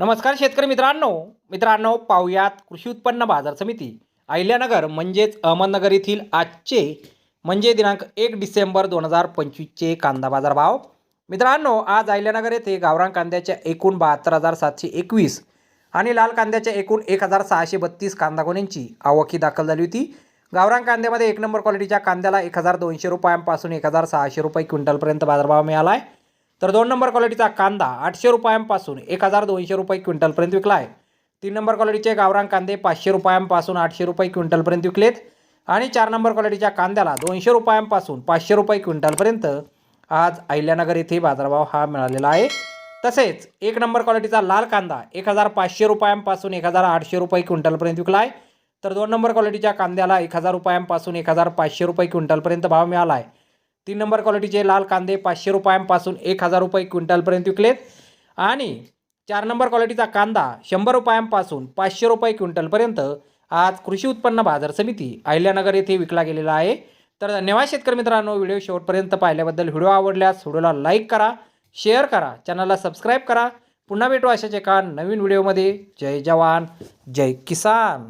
नमस्कार शेतकरी मित्रांनो. मित्रांनो पाहुयात कृषी उत्पन्न बाजार समिती. अहिल्यानगर म्हणजेच अहमदनगर येथील आजचे म्हणजे दिनांक एक डिसेंबर दोन हजार पंचवीसचे कांदा बाजार भाव मित्रांनो आज अहिल्यानगर येथे गावरान कांद्याच्या एकूण बहात्तर हजार सातशे एकवीस आणि लाल कांद्याच्या एकूण एक हजार सहाशे बत्तीस कांदा गोण्यांची आवकी दाखल झाली होती. गावरान कांद्यामध्ये एक नंबर क्वालिटीच्या कांद्याला एक हजार दोनशे रुपयांपासून एक हजार सहाशे रुपये क्विंटलपर्यंत बाजारभाव मिळाला आहे. तर दोन नंबर क्वालिटीचा कांदा आठशे रुपयांपासून एक हजार दोनशे रुपये क्विंटलपर्यंत विकला आहे. तीन नंबर क्वालिटीचे गावरान कांदे पाचशे रुपयांपासून आठशे रुपये क्विंटलपर्यंत विकलेत. आणि चार नंबर क्वालिटीच्या कांद्याला दोनशे रुपयांपासून पाचशे रुपये क्विंटलपर्यंत आज अहिल्यानगर येथे बाजारभाव हा मिळालेला आहे. तसेच एक नंबर क्वालिटीचा लाल कांदा एक हजार पाचशे रुपयांपासून एक हजार आठशे रुपये क्विंटलपर्यंत विकला आहे. तर दोन नंबर क्वालिटीच्या कांद्याला एक हजार रुपयांपासून एक हजार पाचशे रुपये क्विंटलपर्यंत भाव मिळाला आहे. तीन नंबर क्वालिटीचे लाल कांदे पाचशे रुपयांपासून एक हजार रुपये क्विंटलपर्यंत विकलेत. आणि चार नंबर क्वालिटीचा कांदा शंभर रुपयांपासून पाचशे रुपये क्विंटलपर्यंत आज कृषी उत्पन्न बाजार समिती अहिल्यानगर येथे विकला गेलेला आहे. तर धन्यवाद शेतकरी मित्रांनो व्हिडिओ शेवटपर्यंत पाहिल्याबद्दल. व्हिडिओ आवडल्यास व्हिडिओला लाईक करा शेअर करा चॅनलला सबस्क्राईब करा. पुन्हा भेटू अशाच एका नवीन व्हिडिओमध्ये. जय जवान जय किसान.